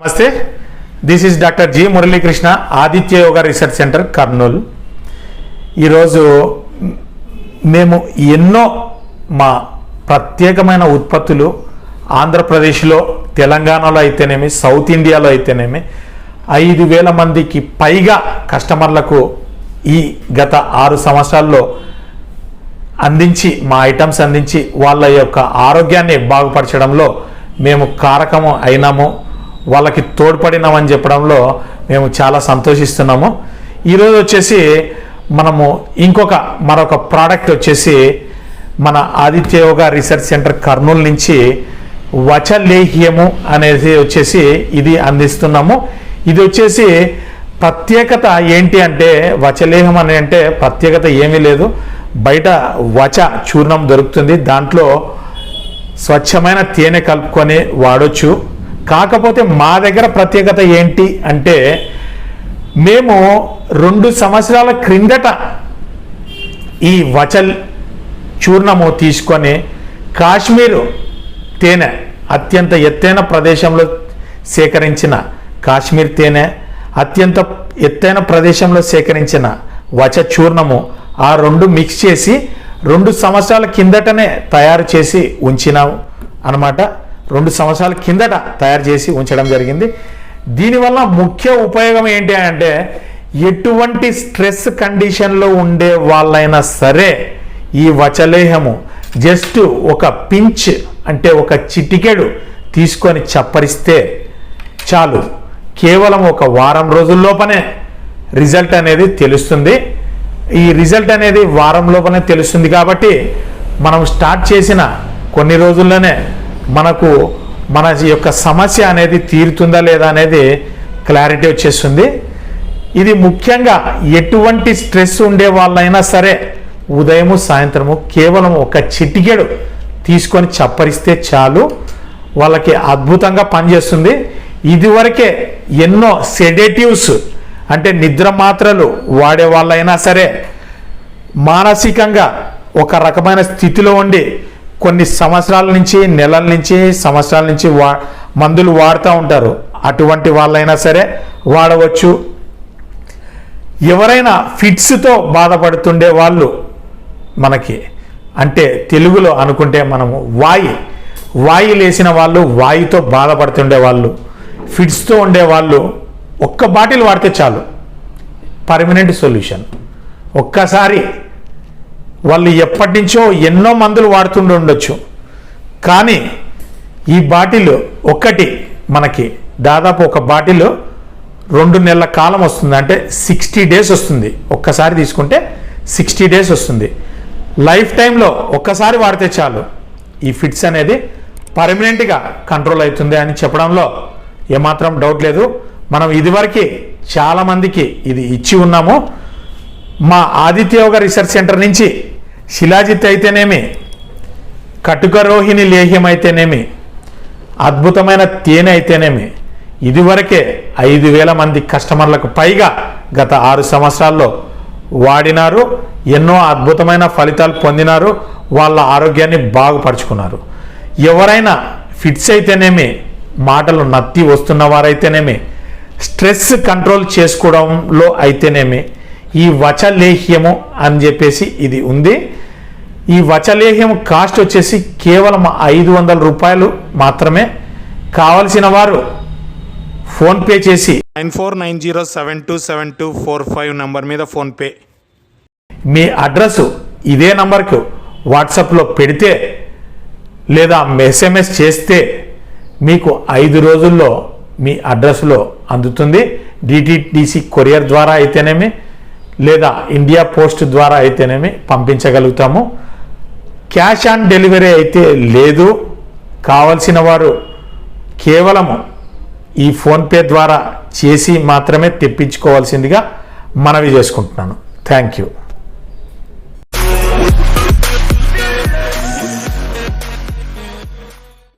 నమస్తే. This is Doctor G Muralikrishna Aditya Yoga Research Centre Kurnool ఈరోజు మేము ఎన్నో మా ప్రత్యేకమైన ఉత్పత్తులు ఆంధ్రప్రదేశ్లో తెలంగాణలో అయితేనేమి సౌత్ ఇండియాలో అయితేనేమి ఐదు వేల మందికి పైగా కస్టమర్లకు ఈ గత ఆరు సంవత్సరాల్లో అందించి మా ఐటమ్స్ అందించి వాళ్ళ యొక్క ఆరోగ్యాన్ని బాగుపరచడంలో మేము కారకము అయినాము. వాళ్ళకి తోడ్పడినామని చెప్పడంలో మేము చాలా సంతోషిస్తున్నాము. ఈరోజు వచ్చేసి మనము ఇంకొక మరొక ప్రోడక్ట్ వచ్చేసి మన ఆదిత్య యోగా రీసెర్చ్ సెంటర్ కర్నూలు నుంచి వచలేహ్యము అనేది వచ్చేసి ఇది అందిస్తున్నాము. ఇది వచ్చేసి ప్రత్యేకత ఏంటి అంటే వచలేహం అని అంటే ప్రత్యేకత ఏమీ లేదు. బయట వచ చూర్ణం దొరుకుతుంది. దాంట్లో స్వచ్ఛమైన తేనె కలుపుకొని వాడొచ్చు. కాకపోతే మా దగ్గర ప్రత్యేకత ఏంటి అంటే మేము రెండు సంవత్సరాల క్రిందట ఈ వచల్ చూర్ణము తీసుకొని కాశ్మీరు తేనె అత్యంత ఎత్తైన ప్రదేశంలో సేకరించిన కాశ్మీర్ తేనె అత్యంత ఎత్తైన ప్రదేశంలో సేకరించిన వచ చూర్ణము ఆ రెండు మిక్స్ చేసి రెండు సంవత్సరాల కిందటనే తయారు చేసి ఉంచినాము అనమాట రెండు సంవత్సరాల కిందట తయారు చేసి ఉంచడం జరిగింది. దీనివల్ల ముఖ్య ఉపయోగం ఏంటి అంటే ఎటువంటి స్ట్రెస్ కండిషన్లో ఉండే వాళ్ళైనా సరే ఈ వచలేహము జస్ట్ ఒక పించ్ అంటే ఒక చిటికెడు తీసుకొని చప్పరిస్తే చాలు. కేవలం ఒక వారం రోజుల్లోపనే రిజల్ట్ అనేది తెలుస్తుంది. ఈ రిజల్ట్ అనేది వారం లోపలనే తెలుస్తుంది కాబట్టి మనం స్టార్ట్ చేసిన కొన్ని రోజుల్లోనే మనకు మన యొక్క సమస్య అనేది తీరుతుందా లేదా అనేది క్లారిటీ వచ్చేస్తుంది. ఇది ముఖ్యంగా ఎటువంటి స్ట్రెస్ ఉండే వాళ్ళైనా సరే ఉదయము సాయంత్రము కేవలం ఒక చిటికెడు తీసుకొని చప్పరిస్తే చాలు. వాళ్ళకి అద్భుతంగా పనిచేస్తుంది. ఇదివరకే ఎన్నో సెడేటివ్స్ అంటే నిద్ర మాత్రలు వాడే వాళ్ళైనా సరే మానసికంగా ఒక రకమైన స్థితిలో ఉండి కొన్ని సంవత్సరాల నుంచి నెలల నుంచి సంవత్సరాల నుంచి వా మందులు వాడుతూ ఉంటారు. అటువంటి వాళ్ళైనా సరే వాడవచ్చు. ఎవరైనా ఫిట్స్తో బాధపడుతుండే వాళ్ళు మనకి అంటే తెలుగులో అనుకుంటే మనము వాయి వాయి లేసిన వాళ్ళు వాయుతో బాధపడుతుండే వాళ్ళు ఫిట్స్తో ఉండే వాళ్ళు ఒక్క బాటిల్ వాడితే చాలు. Permanent solution. ఒక్కసారి వాళ్ళు ఎప్పటి నుంచో ఎన్నో మందులు వాడుతుండి ఉండొచ్చు. కానీ ఈ బాటిల్ ఒక్కటి మనకి దాదాపు ఒక బాటిల్ రెండు నెలల కాలం వస్తుంది. అంటే సిక్స్టీ డేస్ వస్తుంది. ఒక్కసారి తీసుకుంటే సిక్స్టీ డేస్ వస్తుంది. లైఫ్ టైంలో ఒక్కసారి వాడితే చాలు. ఈ ఫిట్స్ అనేది పర్మనెంట్గా కంట్రోల్ అవుతుంది అని చెప్పడంలో ఏమాత్రం డౌట్ లేదు. మనం ఇదివరకు చాలామందికి ఇది ఇచ్చి ఉన్నాము. మా ఆదిత్య యోగ రీసెర్చ్ సెంటర్ నుంచి శిలాజిత్ అయితేనేమి కటుకరోహిణి లేహ్యం అయితేనేమి అద్భుతమైన తేనె అయితేనేమి ఇదివరకే ఐదు వేల మంది కస్టమర్లకు పైగా గత ఆరు సంవత్సరాల్లో వాడినారు ఎన్నో అద్భుతమైన ఫలితాలు పొందినారు వాళ్ళ ఆరోగ్యాన్ని బాగుపరుచుకున్నారు. ఎవరైనా ఫిట్స్ అయితేనేమి మాటలు నత్తి వస్తున్న వారైతేనేమి స్ట్రెస్ కంట్రోల్ చేసుకోవడంలో అయితేనేమి ఈ వచలేహ్యము అని చెప్పేసి ఇది ఉంది. ఈ వచలేహ్యం కాస్ట్ వచ్చేసి కేవలం ఐదు వందల రూపాయలు మాత్రమే. కావలసిన వారు ఫోన్పే చేసి nine four nine zero seven two seven two four five number మీద ఫోన్పే మీ అడ్రస్ ఇదే నంబర్కు వాట్సాప్లో పెడితే లేదా ఎస్ఎంఎస్ చేస్తే మీకు ఐదు రోజుల్లో మీ అడ్రస్లో అందుతుంది. డిటిడిసి కొరియర్ ద్వారా అయితేనేమి లేదా ఇండియా పోస్ట్ ద్వారా అయితేనేమి పంపించగలుగుతాము. క్యాష్ ఆన్ డెలివరీ అయితే లేదు. కావలసిన వారు కేవలము ఈ ఫోన్పే ద్వారా చేసి మాత్రమే తెప్పించుకోవాల్సిందిగా మనవి చేసుకుంటున్నాను. Thank you